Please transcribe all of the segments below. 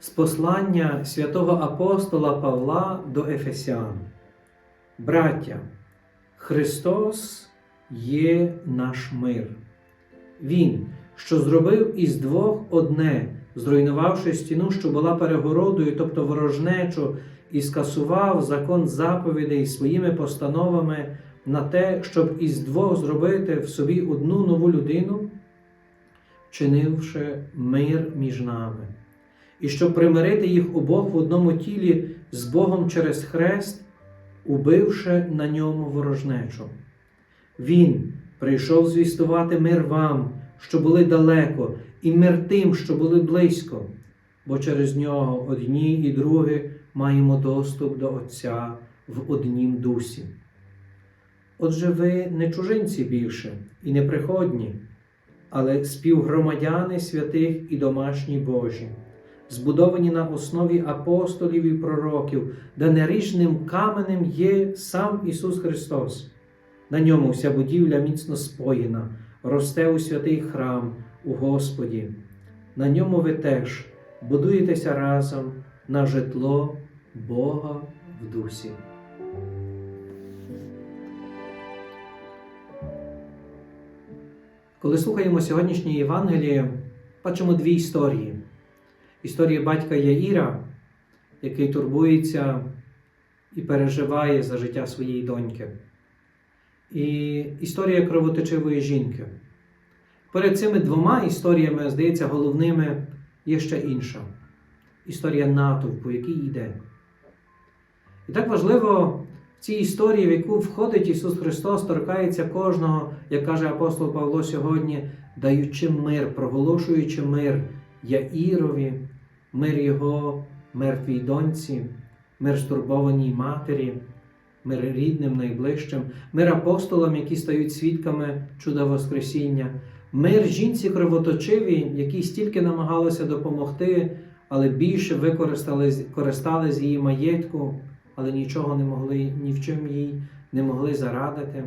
З послання святого апостола Павла до Ефесян. Браття, Христос є наш мир. Він, що зробив із двох одне, зруйнувавши стіну, що була перегородою, тобто ворожнечу, і скасував закон заповідей своїми постановами на те, щоб із двох зробити в собі одну нову людину, чинивши мир між нами, і щоб примирити їх обох в одному тілі з Богом через хрест, убивши на ньому ворожнечу. Він прийшов звістувати мир вам, що були далеко, і мир тим, що були близько, бо через нього одні і другі маємо доступ до Отця в однім дусі. Отже, ви не чужинці більше і не приходні, але співгромадяни святих і домашні Божі, збудовані на основі апостолів і пророків, де неріжним каменем є сам Ісус Христос. На ньому вся будівля міцно споєна, росте у святий храм у Господі. На ньому ви теж будуєтеся разом на житло Бога в дусі. Коли слухаємо сьогоднішнє Євангеліє, бачимо дві історії. Історія батька Яїра, який турбується і переживає за життя своєї доньки. І історія кровоточивої жінки. Перед цими двома історіями, здається, головними є ще інша історія натовпу, який йде. І так важливо в цій історії, в яку входить Ісус Христос, торкається кожного, як каже апостол Павло сьогодні, даючи мир, проголошуючи мир Яїрові, мир Його мертвій доньці, мир стурбованій матері, мир рідним, найближчим, мир апостолам, які стають свідками чуда Воскресіння, мир жінці кровоточивій, які стільки намагалися допомогти, але більше використали користали з її маєтку, але нічого не могли, ні в чим їй не могли зарадити.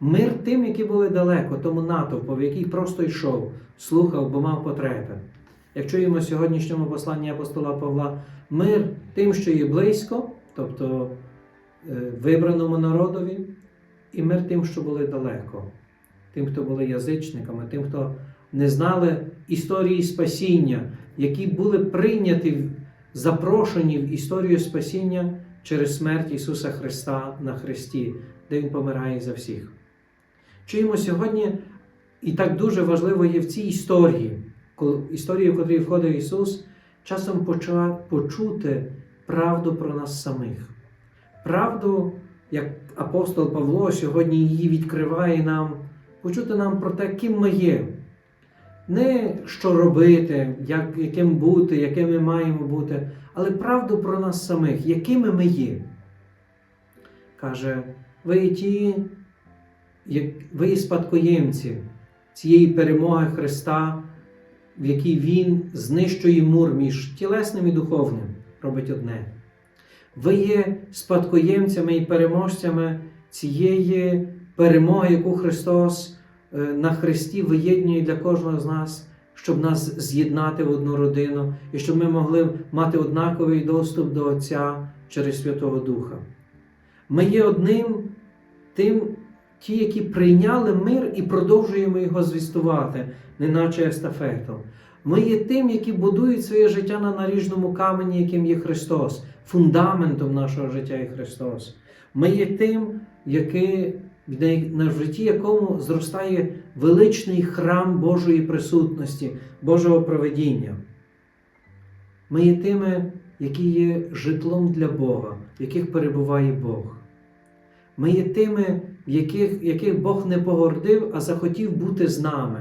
Мир тим, які були далеко, тому натовпу, який просто йшов, слухав, бо мав потреби. Як чуємо в сьогоднішньому посланні апостола Павла, мир тим, що є близько, тобто е, вибраному народові, і мир тим, що були далеко, тим, хто були язичниками, тим, хто не знали історії спасіння, які були прийняті, запрошені в історію спасіння через смерть Ісуса Христа на Христі, де Він помирає за всіх. Чуємо сьогодні, і так дуже важливо є в цій історії, історії, в котрій входив Ісус, часом почути правду про нас самих. Правду, як апостол Павло сьогодні її відкриває нам, почути нам про те, ким ми є. Не що робити, як, яким бути, яким ми маємо бути, але правду про нас самих, якими ми є. Каже, ви ті, ви спадкоємці цієї перемоги Христа, в якій Він знищує мур між тілесним і духовним, робить одне. Ви є спадкоємцями і переможцями цієї перемоги, яку Христос на Христі виєднує для кожного з нас, щоб нас з'єднати в одну родину і щоб ми могли мати однаковий доступ до Отця через Святого Духа. Ми є одним тим, ті, які прийняли мир і продовжуємо його звістувати, неначе естафету. Ми є тим, які будують своє життя на наріжному камені, яким є Христос, фундаментом нашого життя є Христос. Ми є тим, який, на житті якому зростає величний храм Божої присутності, Божого проведіння. Ми є тими, які є житлом для Бога, в яких перебуває Бог. Ми є тими, яких, яких Бог не погордив, а захотів бути з нами.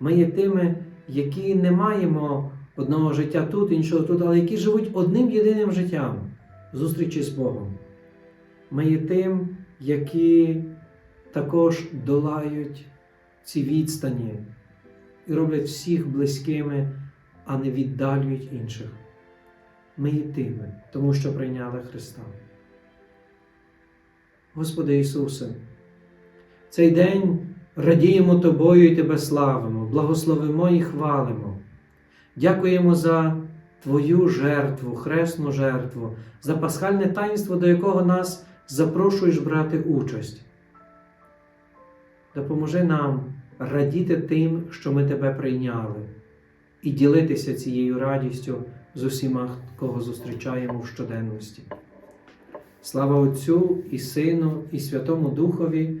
Ми є тими, які не маємо одного життя тут, іншого тут, але які живуть одним єдиним життям зустрічі з Богом. Ми є тим, які також долають ці відстані і роблять всіх близькими, а не віддалюють інших. Ми є тими, тому що прийняли Христа. Господи Ісусе, цей день радіємо Тобою і Тебе славимо, благословимо і хвалимо. Дякуємо за Твою жертву, хресну жертву, за пасхальне таїнство, до якого нас запрошуєш брати участь. Допоможи нам радіти тим, що ми Тебе прийняли, і ділитися цією радістю з усіма, кого зустрічаємо в щоденності. Слава Отцю і Сину, і Святому Духові,